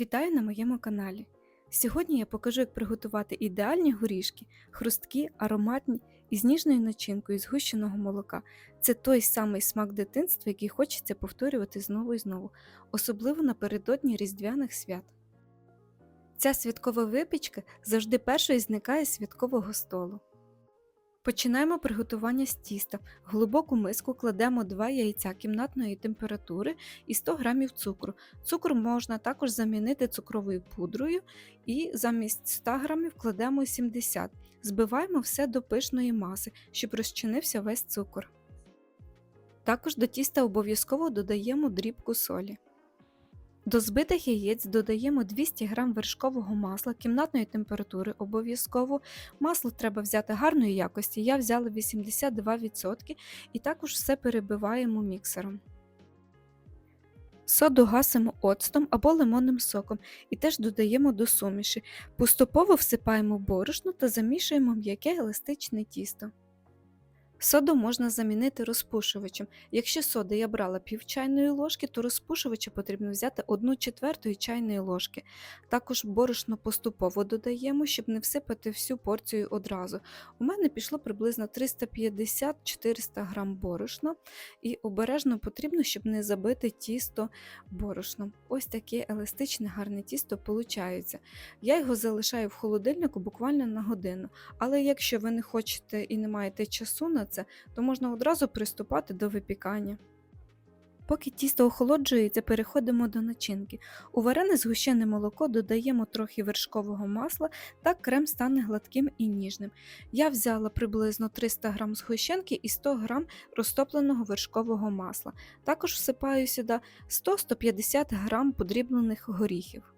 Вітаю на моєму каналі. Сьогодні я покажу, як приготувати ідеальні горішки, хрусткі, ароматні і з ніжною начинкою згущеного молока. Це той самий смак дитинства, який хочеться повторювати знову і знову, особливо напередодні різдвяних свят. Ця святкова випічка завжди першою зникає з святкового столу. Починаємо приготування з тіста. В глибоку миску кладемо 2 яйця кімнатної температури і 100 г цукру. Цукор можна також замінити цукровою пудрою і замість 100 г кладемо 70 Збиваємо все до пишної маси, щоб розчинився весь цукор. Також до тіста обов'язково додаємо дрібку солі. До збитих яєць додаємо 200 г вершкового масла кімнатної температури обов'язково. Масло треба взяти гарної якості, я взяла 82% і також все перебиваємо міксером. Соду гасимо оцтом або лимонним соком і теж додаємо до суміші. Поступово всипаємо борошно та замішуємо м'яке еластичне тісто. Соду можна замінити розпушувачем. Якщо соди я брала пів чайної ложки, то розпушувача потрібно взяти 1 четвертої чайної ложки. Також борошно поступово додаємо, щоб не всипати всю порцію одразу. У мене пішло приблизно 350-400 г борошна, і обережно потрібно, щоб не забити тісто борошном. Ось таке еластичне гарне тісто виходить. Я його залишаю в холодильнику буквально на годину. Але якщо ви не хочете і не маєте часу на це, то можна одразу приступати до випікання. Поки тісто охолоджується, переходимо до начинки. У варене згущене молоко додаємо трохи вершкового масла, так крем стане гладким і ніжним. Я взяла приблизно 300 г згущенки і 100 г розтопленого вершкового масла. Також всипаю сюди 100-150 г подрібнених горіхів.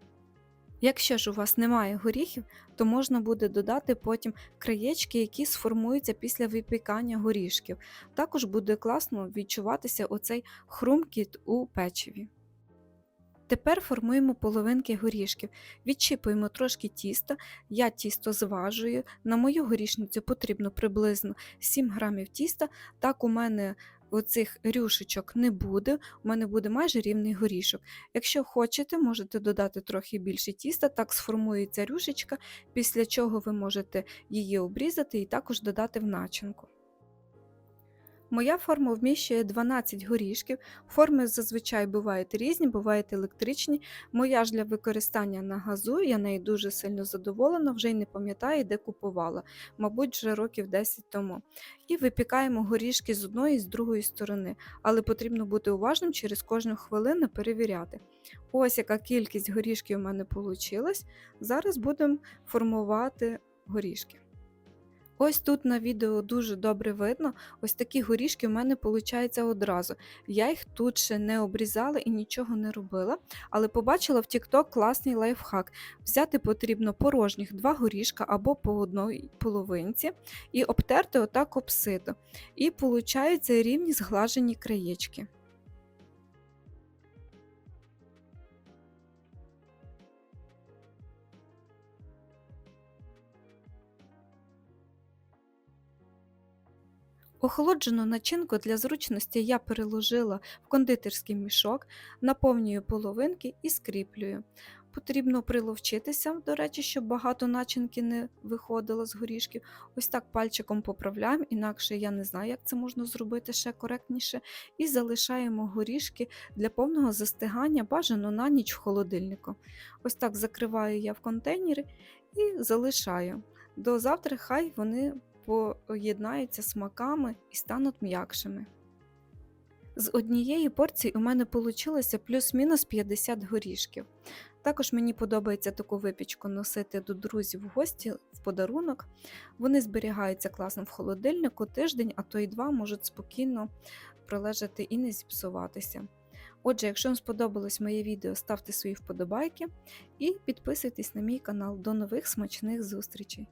Якщо ж у вас немає горіхів, то можна буде додати потім краєчки, які сформуються після випікання горішків. Також буде класно відчуватися оцей хрумкіт у печиві. Тепер формуємо половинки горішків, відчіпуємо трошки тіста, я тісто зважую, на мою горішницю потрібно приблизно 7 грамів тіста, так у мене оцих рюшечок не буде, у мене буде майже рівний горішок. Якщо хочете, можете додати трохи більше тіста, так сформується рюшечка, після чого ви можете її обрізати і також додати в начинку. Моя форма вміщує 12 горішків. Форми зазвичай бувають різні, бувають електричні. Моя ж для використання на газу, я нею дуже сильно задоволена, вже й не пам'ятаю, де купувала, мабуть, вже років 10 тому. І випікаємо горішки з одної і з другої сторони, але потрібно бути уважним через кожну хвилину перевіряти. Ось яка кількість горішків у мене вийшла. Зараз будемо формувати горішки. Ось тут на відео дуже добре видно, ось такі горішки в мене виходить одразу. Я їх тут ще не обрізала і нічого не робила, але побачила в TikTok класний лайфхак. Взяти потрібно порожніх два горішка або по одній половинці і обтерти отак об сито. І виходить рівні зглажені краєчки. Охолоджену начинку для зручності я переложила в кондитерський мішок, наповнюю половинки і скріплюю. Потрібно приловчитися, до речі, щоб багато начинки не виходило з горішків. Ось так пальчиком поправляємо, інакше я не знаю, як це можна зробити ще коректніше. І залишаємо горішки для повного застигання, бажано на ніч в холодильнику. Ось так закриваю я в контейнері і залишаю. До завтра хай вони поєднаються смаками і стануть м'якшими. З однієї порції у мене вийшло плюс-мінус 50 горішків. Також мені подобається таку випічку носити до друзів в гості в подарунок. Вони зберігаються класно в холодильнику тиждень, а то й два можуть спокійно пролежати і не зіпсуватися. Отже, якщо вам сподобалось моє відео, ставте свої вподобайки і підписуйтесь на мій канал. До нових смачних зустрічей!